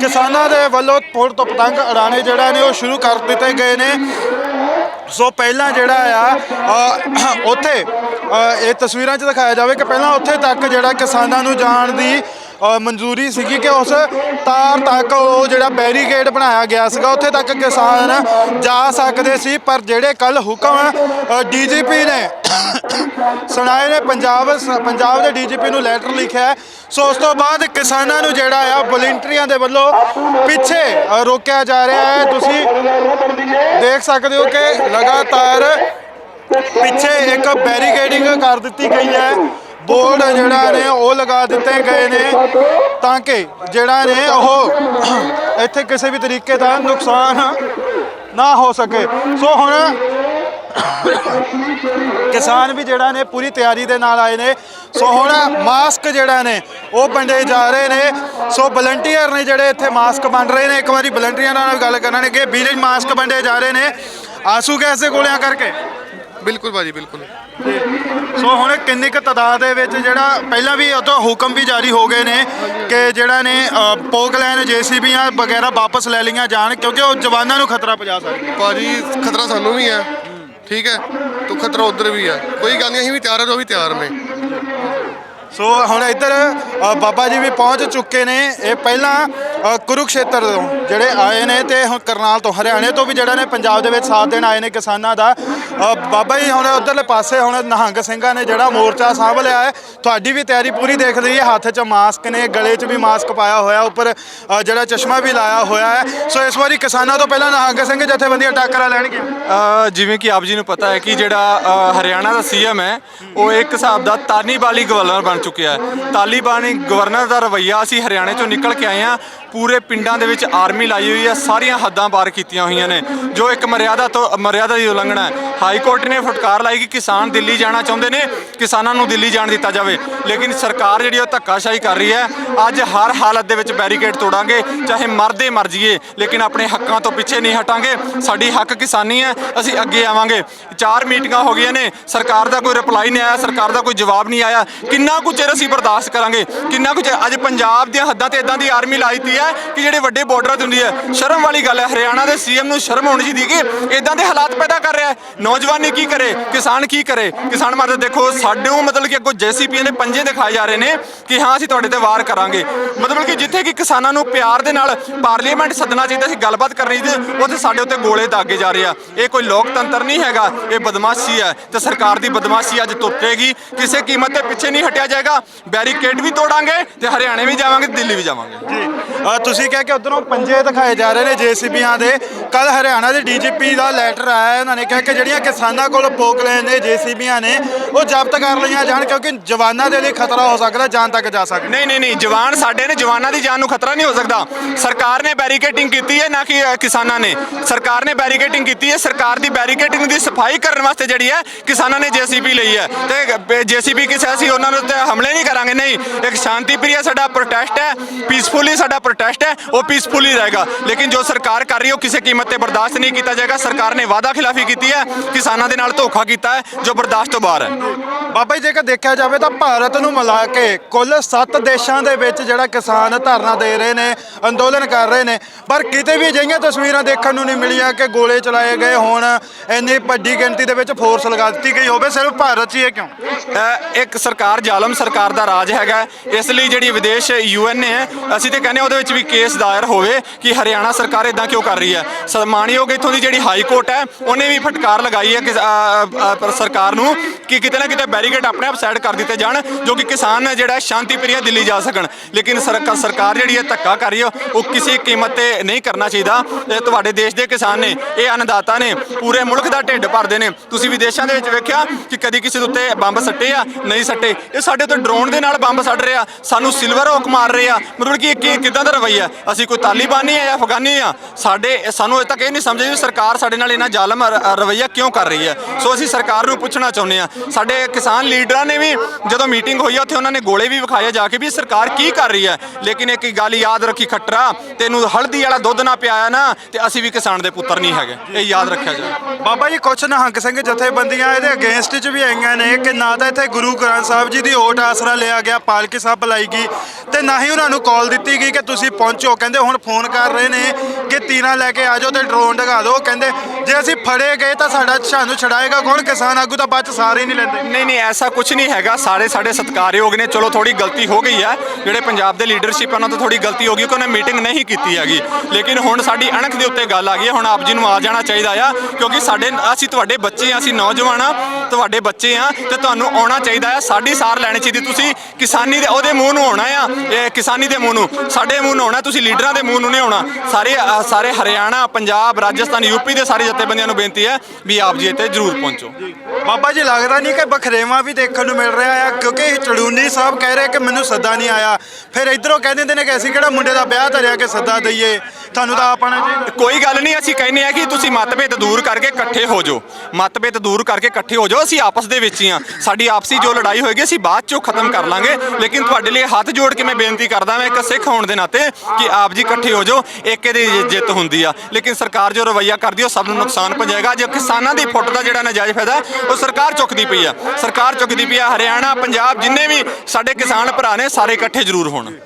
ਕਿਸਾਨਾਂ ਦੇ ਵੱਲੋਂ ਪੁਰ ਤੋਂ ਪਤੰਗ ਉਡਾਣੇ ਜਿਹੜਾ ਨੇ ਉਹ ਸ਼ੁਰੂ ਕਰ ਦਿੱਤੇ ਗਏ ਨੇ। ਸੋ ਪਹਿਲਾਂ ਜਿਹੜਾ ਆ ਉੱਥੇ ਇਹ ਤਸਵੀਰਾਂ 'ਚ ਦਿਖਾਇਆ ਜਾਵੇ ਕਿ ਪਹਿਲਾਂ ਉੱਥੇ ਤੱਕ ਜਿਹੜਾ ਕਿਸਾਨਾਂ ਨੂੰ ਜਾਣ ਦੀ ਮਨਜ਼ੂਰੀ ਸੀਗੀ ਕਿ ਉਸ ਤਾਰ ਤੱਕ ਉਹ ਜਿਹੜਾ ਬੈਰੀਕੇਡ ਬਣਾਇਆ ਗਿਆ ਸੀਗਾ, ਉੱਥੇ ਤੱਕ ਕਿਸਾਨ ਜਾ ਸਕਦੇ ਸੀ, ਪਰ ਜਿਹੜੇ ਕੱਲ ਹੁਕਮ ਡੀਜੀਪੀ ਨੇ ਸੁਣਾਏ ਨੇ, ਪੰਜਾਬ ਪੰਜਾਬ ਦੇ ਡੀਜੀਪੀ ਨੂੰ ਲੈਟਰ ਲਿਖਿਆ ਸੋ ਉਸ ਤੋਂ ਬਾਅਦ ਕਿਸਾਨਾਂ ਨੂੰ ਜਿਹੜਾ ਆ ਵਲੰਟੀਅਰਾਂ ਦੇ ਵੱਲੋਂ ਪਿੱਛੇ ਰੋਕਿਆ ਜਾ ਰਿਹਾ ਹੈ। ਤੁਸੀਂ ਦੇਖ ਸਕਦੇ ਹੋ ਕਿ ਲਗਾਤਾਰ ਪਿੱਛੇ ਇੱਕ ਬੈਰੀਕੇਡਿੰਗ ਕਰ ਦਿੱਤੀ ਗਈ ਹੈ। ਬੋਰਡ ਜਿਹੜਾ ਨੇ ਉਹ ਲਗਾ ਦਿੱਤੇ ਗਏ ਨੇ ਤਾਂ ਕਿ ਜਿਹੜਾ ਨੇ ਉਹ ਇੱਥੇ ਕਿਸੇ ਵੀ ਤਰੀਕੇ ਦਾ ਨੁਕਸਾਨ ਨਾ ਹੋ ਸਕੇ। ਸੋ ਹੁਣ ਕਿਸਾਨ ਵੀ ਜਿਹੜਾ ਨੇ ਪੂਰੀ ਤਿਆਰੀ ਦੇ ਨਾਲ ਆਏ ਨੇ। ਸੋ ਹੁਣ ਮਾਸਕ ਜਿਹੜਾ ਨੇ ਉਹ ਵੰਡੇ ਜਾ ਰਹੇ ਨੇ। ਸੋ ਵਲੰਟੀਅਰ ਨੇ ਜਿਹੜੇ ਇੱਥੇ ਮਾਸਕ ਵੰਡ ਰਹੇ ਨੇ। ਇੱਕ ਵਾਰੀ ਵਲੰਟੀਅਰਾਂ ਨਾਲ ਗੱਲ ਕਰਨਾ ਕਿ ਵੀਰੇ ਮਾਸਕ ਵੰਡੇ ਜਾ ਰਹੇ ਨੇ। ਆਸੂ ਗੈਸ ਦੇ ਗੋਲਿਆਂ ਕਰਕੇ। ਬਿਲਕੁਲ ਭਾਜੀ ਬਿਲਕੁਲ। ਸੋ ਹੁਣ ਕਿੰਨੀ ਕੁ ਤਾਦਾਦ ਦੇ ਵਿੱਚ ਜਿਹੜਾ ਪਹਿਲਾਂ ਵੀ ਉਦੋਂ ਹੁਕਮ ਵੀ ਜਾਰੀ ਹੋ ਗਏ ਨੇ ਕਿ ਜਿਹੜਾ ਨੇ ਅ, ਪੋਕਲੈਨ ਜੀਸੀਬੀਆਂ ਵਗੈਰਾ ਵਾਪਸ ਲੈ ਲਈਆਂ ਜਾਣ ਕਿਉਂਕਿ ਉਹ ਜਵਾਨਾਂ ਨੂੰ ਖਤਰਾ ਪਹੁੰਚਾ ਸਕਦੇ। ਭਾਜੀ ਖਤਰਾ ਸਾਨੂੰ ਵੀ ਹੈ। ਠੀਕ ਹੈ? ਤੋ ਖਤਰਾ ਉਧਰ ਵੀ ਹੈ। ਕੋਈ ਗੱਲ ਨਹੀਂ ਅਸੀਂ ਵੀ ਤਿਆਰ ਹਾਂ ਉਹ ਵੀ ਤਿਆਰ ਨੇ। ਸੋ ਹੁਣ ਇੱਧਰ ਅ, ਬਾਬਾ ਜੀ ਵੀ ਪਹੁੰਚ ਚੁੱਕੇ ਨੇ। ਇਹ ਪਹਿਲਾਂ ਅ, ਕੁਰੂਕਸ਼ੇਤਰ ਤੋਂ ਜਿਹੜੇ ਆਏ ਨੇ ਤੇ ਹੁਣ ਕਰਨਾਲ ਤੋਂ ਹਰਿਆਣੇ ਤੋਂ ਵੀ ਜਿਹੜਾ ਨੇ ਪੰਜਾਬ ਦੇ ਵਿੱਚ ਸਾਥ ਦੇਣ ਆਏ ਨੇ ਕਿਸਾਨਾਂ ਦਾ। ਅ, ਬਾਬਾ ਜੀ ਹੁਣ ਉਧਰਲੇ ਪਾਸੇ ਹੁਣ ਨਿਹੰਗ ਸਿੰਘਾਂ ਨੇ ਜਿਹੜਾ ਮੋਰਚਾ ਸਾਂਭ ਲਿਆ ਹੈ ਤੁਹਾਡੀ ਵੀ ਤਿਆਰੀ ਪੂਰੀ ਦੇਖ ਰਹੀ ਹੈ। ਹੱਥ 'ਚ ਮਾਸਕ ਨੇ ਗਲੇ 'ਚ ਵੀ ਮਾਸਕ ਪਾਇਆ ਹੋਇਆ ਉੱਪਰ ਅ, ਜਿਹੜਾ ਚਸ਼ਮਾ ਵੀ ਲਾਇਆ ਹੋਇਆ ਹੈ। ਸੋ ਇਸ ਵਾਰੀ ਕਿਸਾਨਾਂ ਤੋਂ ਪਹਿਲਾਂ ਨਿਹੰਗ ਸਿੰਘ ਜਥੇਬੰਦੀਆਂ ਟਾਕਰਾ ਲੈਣਗੇ ਅ, ਜਿਵੇਂ ਕਿ ਆਪ ਜੀ ਨੂੰ ਪਤਾ ਹੈ ਕਿ ਜਿਹੜਾ ਅ, ਹਰਿਆਣਾ ਦਾ ਸੀਐਮ ਹੈ ਉਹ ਇੱਕ ਹਿਸਾਬ ਦਾ ਤਾਨੀਬਾਲੀ ਗਵਰਨਰ ਬਣ ਚੁੱਕਿਆ ਹੈ। ਤਾਲਿਬਾਨੀ ਗਵਰਨਰ ਦਾ ਰਵਈਆ ਅਸੀਂ ਹਰਿਆਣੇ ਚੋਂ ਨਿਕਲ ਕੇ ਆਏ ਹਾਂ। ਪੂਰੇ ਪਿੰਡਾਂ ਦੇ ਵਿੱਚ ਆਰਮੀ ਲਾਈ ਹੋਈ ਹੈ। ਸਾਰੀਆਂ ਹੱਦਾਂ ਪਾਰ ਕੀਤੀਆਂ ਹੋਈਆਂ ਨੇ। ਜੋ ਇੱਕ ਮਰਿਆਦਾ ਤੋਂ, ਮਰਿਆਦਾ ਦੀ ਉਲੰਘਣਾ ਹੈ। ਹਾਈ ਕੋਰਟ ਨੇ ਫਟਕਾਰ ਲਾਈ ਕਿ ਕਿਸਾਨ ਦਿੱਲੀ ਜਾਣਾ ਚਾਹੁੰਦੇ ਨੇ। ਕਿਸਾਨਾਂ ਨੂੰ ਦਿੱਲੀ ਜਾਣ ਦਿੱਤਾ ਜਾਵੇ। ਲੇਕਿਨ ਸਰਕਾਰ ਜਿਹੜੀ ਉਹ ਧੱਕਾਸ਼ਾਹੀ ਕਰ ਰਹੀ ਹੈ। ਅੱਜ ਹਰ ਹਾਲਤ ਦੇ ਵਿੱਚ ਬੈਰੀਕੇਡ ਤੋੜਾਂਗੇ। ਚਾਹੇ ਮਰਦੇ ਮਰ ਜਾਈਏ, ਲੇਕਿਨ ਆਪਣੇ ਹੱਕਾਂ ਤੋਂ ਪਿੱਛੇ ਨਹੀਂ ਹਟਾਂਗੇ। ਸਾਡੀ ਹੱਕ ਕਿਸਾਨੀ ਹੈ। ਅਸੀਂ ਅੱਗੇ ਆਵਾਂਗੇ। ਚਾਰ ਮੀਟਿੰਗਾਂ ਹੋ ਗਈਆਂ ਨੇ। ਸਰਕਾਰ ਦਾ ਕੋਈ ਰਿਪਲਾਈ ਨਹੀਂ ਆਇਆ। ਸਰਕਾਰ ਦਾ ਕੋਈ ਜਵਾਬ ਨਹੀਂ ਆਇਆ। ਕਿੰਨਾ ਕੁ ਚਿਰ ਅਸੀਂ ਬਰਦਾਸ਼ਤ ਕਰਾਂਗੇ। ਕਿੰਨਾ ਕੁ ਅੱਜ ਪੰਜਾਬ ਦੀਆਂ ਹੱਦਾਂ ਤੇ ਇਦਾਂ ਦੀ ਆਰਮੀ ਲਾਈ ਤੀ ਹੈ ਕਿ ਜਿਹੜੇ ਵੱਡੇ ਬਾਰਡਰਾਂ ਤੇ ਹੁੰਦੀ ਹੈ। ਸ਼ਰਮ ਵਾਲੀ ਗੱਲ ਹੈ, ਹਰਿਆਣਾ ਦੇ ਸੀਐਮ ਨੂੰ ਸ਼ਰਮ ਹੋਣੀ ਚਾਹੀਦੀ ਕਿ ਇਦਾਂ ਦੇ ਹਾਲਾਤ ਪੈਦਾ ਕਰ ਰਿਹਾ ਹੈ। ਨੌਜਵਾਨੀ ਕੀ ਕਰੇ, ਕਿਸਾਨ ਕੀ ਕਰੇ? ਕਿਸਾਨ ਮਾਰਦੇ ਦੇਖੋ ਸਾਡੇ ਨੂੰ ਮਤਲਬ ਕਿ ਅੱਗੋਂ ਜੈਸੀਪੀਆਂ ਦੇ ਪੰਜੇ ਦਿਖਾਏ ਜਾ ਰਹੇ ਨੇ ਕਿ ਹਾਂ, ਅਸੀਂ ਤੁਹਾਡੇ ਤੇ ਵਾਰ ਕਰਾਂਗੇ। ਮਤਲਬ ਕਿ ਜਿੱਥੇ ਕਿ ਕਿਸਾਨਾਂ ਨੂੰ ਪਿਆਰ ਦੇ ਨਾਲ ਪਾਰਲੀਮੈਂਟ ਸੱਦਣਾ ਚਾਹੀਦਾ ਸੀ, ਗੱਲਬਾਤ ਕਰਨੀ ਚਾਹੀਦੀ ਉੱਥੇ ਸਾਡੇ ਉੱਤੇ ਗੋਲੇ ਦਾਗੇ ਜਾ ਰਹੇ ਆ। ਇਹ ਕੋਈ ਲੋਕਤੰਤਰ ਨਹੀਂ ਹੈਗਾ, ਇਹ ਬਦਮਾਸ਼ੀ ਹੈ ਤੇ ਸਰਕਾਰ ਦੀ ਬਦਮਾਸ਼ੀ ਅੱਜ ਤੁੱਟੇਗੀ ਕਿਸੇ ਕੀਮਤ ਤੇ ਪਿੱਛੇ ਨਹੀਂ ਹਟਿਆ ਜਾਏਗਾ। ਬੈਰੀਕੇਡ ਵੀ ਤੋੜਾਂਗੇ ਤੇ ਹਰਿਆਣੇ ਵੀ ਜਾਵਾਂਗੇ ਦਿੱਲੀ ਵੀ ਜਾਵਾਂਗੇ। ਜੀ। ਅ, ਤੁਸੀਂ ਕਹਿ ਕੇ ਉਧਰੋਂ ਪੰਜੇ ਦਿਖਾਏ ਜਾ ਰਹੇ ਨੇ ਜੀਸੀਬੀਆਂ ਦੇ। ਕੱਲ ਹਰਿਆਣਾ ਦੇ ਡੀਜੀਪੀ ਦਾ ਲੈਟਰ ਆਇਆ ਹੈ। ਉਹਨਾਂ ਨੇ ਕਿਹਾ ਕਿ ਜਿਹੜੀਆਂ ਕਿਸਾਨਾਂ ਕੋਲ ਪੋਕਲੈਨ ਨੇ ਜੀਸੀਬੀਆਂ ਨੇ ਉਹ ਜ਼ਬਤ ਕਰ ਲਈਆਂ ਜਾਣ ਕਿਉਂਕਿ ਜਵਾਨਾਂ ਦੇ ਲਈ ਖਤਰਾ ਹੋ ਸਕਦਾ ਜਾਨ ਤੱਕ ਜਾ ਸਕਦਾ। ਨਹੀਂ ਨਹੀਂ ਨਹੀਂ ਜਵਾਨ ਸਾਡੇ ਨੇ ਜਵਾਨਾਂ ਦੀ ਜਾਨ ਨੂੰ ਖਤਰਾ ਨਹੀਂ ਹੋ ਸਕਦਾ। ਸਰਕਾਰ ਨੇ ਬੈਰੀਕੇਡਿੰਗ ਕੀਤੀ ਹੈ ਨਾ ਕਿ ਅ, ਕਿਸਾਨਾਂ ਨੇ। ਸਰਕਾਰ ਨੇ ਬੈਰੀਕੇਡਿੰਗ ਕੀਤੀ ਹੈ ਸਰਕਾਰ ਦੀ ਬੈਰੀਕੇਡਿੰਗ ਦੀ ਸਫ਼ਾਈ ਕਰਨ ਵਾਸਤੇ ਜਿਹੜੀ ਹੈ ਕਿਸਾਨਾਂ ਨੇ ਜੀਸੀਬੀ ਲਈ ਹੈ। ਤੇ ਜੀਸੀਬੀ ਕਿਸੇ ਅਸੀਂ ਉਹਨਾਂ ਦੇ ਉੱਤੇ ਹਮਲੇ ਨਹੀਂ ਕਰਾਂਗੇ ਨਹੀਂ। ਇੱਕ ਸ਼ਾਂਤੀ ਪ੍ਰਿਆ ਸਾਡਾ ਪ੍ਰੋਟੈਸਟ ਹੈ ਪੀਸਫੁਲੀ ਸਾਡਾ ਪ੍ਰੋਟੈਸਟ ਹੈ ਉਹ ਪੀਸਫੁਲੀ ਰਹੇਗਾ। ਲੇਕਿਨ ਜੋ ਸਰਕਾਰ ਕਰ ਰਹੀ ਹੈ ਉਹ ਕਿਸੇ ਕੀਮਤ ਤੇ ਬਰਦਾਸ਼ਤ ਨਹੀਂ ਕੀਤਾ ਜਾਏਗਾ। ਸਰਕਾਰ ਨੇ ਵਾਅਦਾ ਖਿਲਾਫੀ ਕੀਤੀ ਹੈ ਕਿਸਾਨਾਂ ਦੇ ਨਾਲ ਧੋਖਾ ਕੀਤਾ ਹੈ ਜੋ ਬਰਦਾਸ਼ਤ ਤੋਂ ਬਾਹਰ ਹੈ। ਬਾਬਾ ਜੀ ਜੇਕਰ ਦੇਖਿਆ ਜਾਵੇ ਤਾਂ ਭਾਰਤ ਨੂੰ ਮਿਲਾ ਕੇ ਕੁੱਲ 7 ਦੇਸ਼ਾਂ ਦੇ ਵਿੱਚ ਜਿਹੜਾ ਕਿਸਾਨ ਧਰਨਾ ਦੇ ਰਹੇ ਨੇ ਅੰਦੋਲਨ ਕਰ ਰਹੇ ਨੇ ਪਰ ਕਿਤੇ ਵੀ ਅਜਿਹੀਆਂ ਤਸਵੀਰਾਂ ਦੇਖਣ ਨੂੰ ਨਹੀਂ ਮਿਲੀਆਂ ਕਿ ਗੋਲੇ ਚਲਾਏ ਗਏ ਹੋਣ ਇੰਨੀ ਵੱਡੀ ਗਿਣਤੀ ਦੇ ਵਿੱਚ ਫੋਰਸ ਲਗਾ ਦਿੱਤੀ ਗਈ ਹੋਵੇ ਸਿਰਫ ਭਾਰਤ 'ਚ ਹੀ ਇਹ ਕਿਉਂ? ਇੱਕ ਸਰਕਾਰ ਜ਼ਾਲਮ ਸਰਕਾਰ ਦਾ ਰਾਜ ਹੈਗਾ ਇਸ ਲਈ ਜਿਹੜੀ ਵਿਦੇਸ਼ ਯੂਐਨ ਹੈ ਅਸੀਂ ਤੇ ਕਹਿੰਦੇ ਹਾਂ ਉਹਦੇ ਵਿੱਚ ਵੀ ਕੇਸ ਦਾਇਰ ਹੋਵੇ ਕਿ ਹਰਿਆਣਾ ਸਰਕਾਰ ਇਦਾਂ ਕਿਉਂ ਕਰ ਰਹੀ ਹੈ। ਸਨਮਾਨਯੋਗ ਇੱਥੋਂ ਦੀ ਜਿਹੜੀ ਹਾਈ ਕੋਰਟ ਹੈ, ਉਹਨੇ ਵੀ ਫਟਕਾਰ ਲਗਾਈ ਹੈ ਕਿ ਸਰਕਾਰ ਨੂੰ ਕਿ ਕਿਤੇ ਨਾ ਕਿਤੇ ਬੈਰੀਕੇਡ ਆਪਣੇ ਆਪ ਸਾਈਡ ਕਰ ਦਿੱਤੇ ਜਾਣ, ਜੋ ਕਿ ਕਿਸਾਨ ਜਿਹੜਾ ਹੈ ਸ਼ਾਂਤੀ ਪ੍ਰਿਆ ਦਿੱਲੀ ਜਾ ਸਕਣ। ਲੇਕਿਨ ਸਰਕਾਰ ਜਿਹੜੀ ਹੈ ਧੱਕਾ ਕਰ ਰਹੀ ਹੈ, ਉਹ ਕਿਸੇ ਕੀਮਤ ਤੇ ਨਹੀਂ ਕਰਨਾ ਚਾਹੀਦਾ। ਤੁਹਾਡੇ ਦੇਸ਼ ਦੇ ਕਿਸਾਨ ਨੇ, ਇਹ ਅੰਨਦਾਤਾ ਨੇ, ਪੂਰੇ ਮੁਲਕ ਦਾ ਢਿੱਡ ਭਰਦੇ ਨੇ। ਤੁਸੀਂ ਵਿਦੇਸ਼ਾਂ ਦੇ ਵਿੱਚ ਵੇਖਿਆ ਕਿ ਕਦੀ ਕਿਸੇ ਦੇ ਉੱਤੇ ਬੰਬ ਸੱਟੇ ਆ, ਨਹੀਂ ਸੱਟੇ। ਇਹ ਸਾਡੇ ਉੱਤੇ ਡਰੋਨ ਦੇ ਨਾਲ ਬੰਬ ਸੱਟ ਰਿਹਾ, ਸਾਨੂੰ ਸਿਲਵਰ ਔਕ ਮਾਰ ਰਹੇ ਮਤਲਬ ਕਿ ਇਹ ਕਿਦਾਂ ਦਾ ਰਵਈਆ? ਅਸੀਂ ਕੋਈ ਤਾਲਿਬਾਨੀ ਆ ਜਾਂ ਅਫਗਾਨੀ ਆ? ਸਾਡੇ ਸਾਨੂੰ ਇਹ ਤੱਕ ਇਹ ਨਹੀਂ ਸਮਝ ਵੀ ਸਰਕਾਰ ਸਾਡੇ ਨਾਲ ਇਹਨਾਂ ਜ਼ਾਲਮ ਰ- ਕਿਉਂ ਕਰ ਰਹੀ ਹੈ? ਸੋ ਅਸੀਂ ਸਰਕਾਰ ਨੂੰ ਪੁੱਛਣਾ ਚਾਹੁੰਦੇ ਆ ਸਾਡੇ ਕਿਸਾਨ ਲੀਡਰਾਂ ਨੇ ਵੀ ਜਦੋਂ ਮੀਟਿੰਗ ਹੋਈ ਉੱਥੇ ਉਹਨਾਂ ਨੇ ਗੋਲੇ ਵੀ ਵਿਖਾਏ ਜਾ ਕੇ ਵੀ ਸਰਕਾਰ ਕੀ ਕਰ ਰਹੀ ਹੈ? ਲੇਕਿਨ ਇੱਕ ਗੱਲ ਯਾਦ ਰੱਖੀ ਖੱਟਰਾ, ਤੈਨੂੰ ਹਲਦੀ ਵਾਲਾ ਦੁੱਧ ਨਾ ਪਿਆਇਆ ਨਾ, ਤੇ ਅਸੀਂ ਵੀ ਕਿਸਾਨ ਦੇ ਪੁੱਤਰ ਨਹੀਂ ਹੈਗੇ। ਇਹ ਯਾਦ ਰੱਖਿਆ ਜਾਏ ਬਾਬਾ ਜੀ, ਕੁਛ ਨਿਹੰਗ ਸਿੰਘ ਜਥੇਬੰਦੀਆਂ ਇਹਦੇ ਅਗੇਂਸਟ 'ਚ ਵੀ ਆਈਆਂ ਨੇ ਕਿ ਨਾ ਤਾਂ ਇੱਥੇ ਗੁਰੂ ਗ੍ਰੰਥ ਸਾਹਿਬ ਜੀ ਦੀ ਓਟ ਆਸਰਾ ਲਿਆ ਗਿਆ, ਪਾਲਕੀ ਸਾਹਿਬ ਬੁਲਾਈ ਗਈ ਤੇ ਨਾ ਹੀ ਉਹਨਾਂ ਨੂੰ ਕਾਲ ਦਿੱਤੀ ਗਈ ਕਿ ਤੁਸੀਂ ਪਹੁੰਚੋ। ਕਹਿੰਦੇ ਹੁਣ ਫੋਨ ਕਰ ਰਹੇ ਨੇ ਕਿ ਤੀਰਾਂ ਲੈ ਕੇ ਆ ਜਾਓ ਤੇ ਡਰੋਨ ਡਗਾ ਦਿਓ। ਕਹਿੰਦੇ ਜੇ ਅਸੀਂ ਫੜੇ ਗਏ ਤਾਂ ਸਾਡਾ ਸਾਨੂੰ ਛਡਾਏਗਾ ਕੌਣ? ਕਿਸਾਨ ਆਗੂ ਤਾਂ ਬਾਅਦ ਚ ਸਾਰੇ ਨਹੀਂ ਲੈਂਦੇ। ਨਹੀਂ ਨਹੀਂ, ਐਸਾ ਕੁਝ ਨਹੀਂ ਹੈਗਾ। ਸਾਰੇ ਸਾਡੇ ਸਤਿਕਾਰਯੋਗ ਨੇ। ਚਲੋ ਥੋੜੀ ਗਲਤੀ ਹੋ ਗਈ ਹੈ। ਜਿਹੜੇ ਪੰਜਾਬ ਦੇ ਲੀਡਰਸ਼ਿਪ ਉਹਨਾਂ ਤੋਂ ਥੋੜੀ ਗਲਤੀ ਹੋ ਗਈ ਕਿ ਉਹਨੇ ਮੀਟਿੰਗ ਨਹੀਂ ਕੀਤੀ ਹੈਗੀ। ਲੇਕਿਨ ਹੁਣ ਸਾਡੀ ਅਣਖ ਦੇ ਉੱਤੇ ਗੱਲ ਆ ਗਈ ਹੈ। ਹੁਣ ਆਪ ਜੀ ਨੂੰ ਆ ਜਾਣਾ ਚਾਹੀਦਾ ਆ, ਕਿਉਂਕਿ ਸਾਡੇ, ਅਸੀਂ ਤੁਹਾਡੇ ਬੱਚੇ ਆ, ਅਸੀਂ ਨੌਜਵਾਨ ਆ, ਤੁਹਾਡੇ ਬੱਚੇ ਆ, ਤੇ ਤੁਹਾਨੂੰ ਆਉਣਾ ਚਾਹੀਦਾ ਆ ਸਾਡੀ ਸਾਰ ਲੈਣੀ ਚਾਹੀਦੀ ਤੁਸੀਂ ਕਿਸਾਨੀ ਦੇ, ਉਹਦੇ ਮੂੰਹ ਨੂੰ ਆਉਣਾ ਆ। ਇਹ ਕਿਸਾਨੀ ਦੇ ਮੂੰਹ ਨੂੰ, ਸਾਡੇ ਮੂੰਹ ਨੂੰ ਆਉਣਾ ਤੁਸੀਂ ਲੀਡਰਾਂ ਦੇ ਮੂੰਹ ਨੂੰ ਨਹੀਂ ਆਉਣਾ। ਸਾਰੇ ਸਾਰੇ ਹਰਿਆਣਾ, ਪੰਜਾਬ, ਰਾਜਸਥਾਨ, ਯੂਪੀ ਦੇ ਸਾਰੇ ਜਥੇਬੰਦੀਆਂ ਨੂੰ ਬੇਨਤੀ ਹੈ ਵੀ ਆਪ ਜੀ ਇੱਥੇ ਜ਼ਰੂਰ ਪਹੁੰਚੋ। ਬਾਬਾ ਜੀ, ਲੱਗਦਾ ਨਹੀਂ ਕਿ ਬਖਰੇਵਾ ਵੀ ਦੇਖਣ ਨੂੰ ਮਿਲ ਰਿਹਾ ਆ, ਕਿਉਂਕਿ ਚੜੂਨੀ ਸਾਹਿਬ ਕਹਿ ਰਹੇ ਕਿ ਮੈਨੂੰ ਸੱਦਾ ਨਹੀਂ ਆਇਆ। ਫਿਰ ਇਧਰੋਂ ਕਹਿ ਦਿੰਦੇ ਨੇ ਕਿ ਅਸੀਂ ਕਿਹੜਾ ਮੁੰਡੇ ਦਾ ਵਿਆਹ ਧਰਿਆ ਕਿ ਸੱਦਾ ਦਈਏ। ਤੁਹਾਨੂੰ ਤਾਂ ਆਪ ਆਉਣਾ ਚਾਹੀਦਾ ਕੋਈ ਗੱਲ ਨਹੀਂ, ਅਸੀਂ ਕਹਿੰਦੇ ਆ ਕਿ ਤੁਸੀਂ ਮਤਭੇਦ ਦੂਰ ਕਰਕੇ ਇਕੱਠੇ ਹੋ ਜਾਓ। ਮਤਭੇਦ ਦੂਰ ਕਰਕੇ ਇਕੱਠੇ ਹੋ ਜਾਓ, ਅਸੀਂ ਆਪਸ ਦੇ ਵਿੱਚ ਹੀ ਆ ਸਾਡੀ ਆਪਸੀ ਜੋ ਲੜਾਈ ਹੋਏਗੀ, ਅਸੀਂ ਬਾਅਦ ਚੋਂ ਖਤਮ ਕਰ ਲਾਂਗੇ। ਲੇਕਿਨ ਤੁਹਾਡੇ ਲਈ ਹੱਥ ਜੋੜ ਕੇ ਮੈਂ ਬੇਨਤੀ ਕਰਦਾ ਮੈਂ ਇੱਕ ਸਿੱਖ ਹੋਣ ਦੇ ਨਾਤੇ ਕਿ ਆਪ ਜੀ ਇਕੱਠੇ ਹੋ ਜਾਓ ਏਕੇ ਦੀ ਜਿੱਤ ਹੁੰਦੀ ਆ। ਲੇਕਿਨ ਸਰਕਾਰ ਜੋ ਰਵੱਈਆ ਕਰਦੀ ਉਹ ਸਭ ਨੂੰ ਨੁਕਸਾਨ ਪਹੁੰਚਾਏਗਾ। ਜੇ ਕਿਸਾਨਾਂ ਦੀ ਫੁੱਟ ਦਾ ਜਿਹੜਾ ਨਾਜਾਇਜ਼ ਫਾਇਦਾ, ਉਹ ਸਰਕਾਰ ਚੁੱਕਦੀ ਪਈ ਆ। ਸਰਕਾਰ ਚੁੱਕਦੀ ਪਈ ਆ, ਹਰਿਆਣਾ, ਪੰਜਾਬ ਜਿੰਨੇ ਵੀ ਸਾਡੇ ਕਿਸਾਨ ਭਰਾ ਨੇ, ਸਾਰੇ ਇਕੱਠੇ ਜ਼ਰੂਰ ਹੋਣ।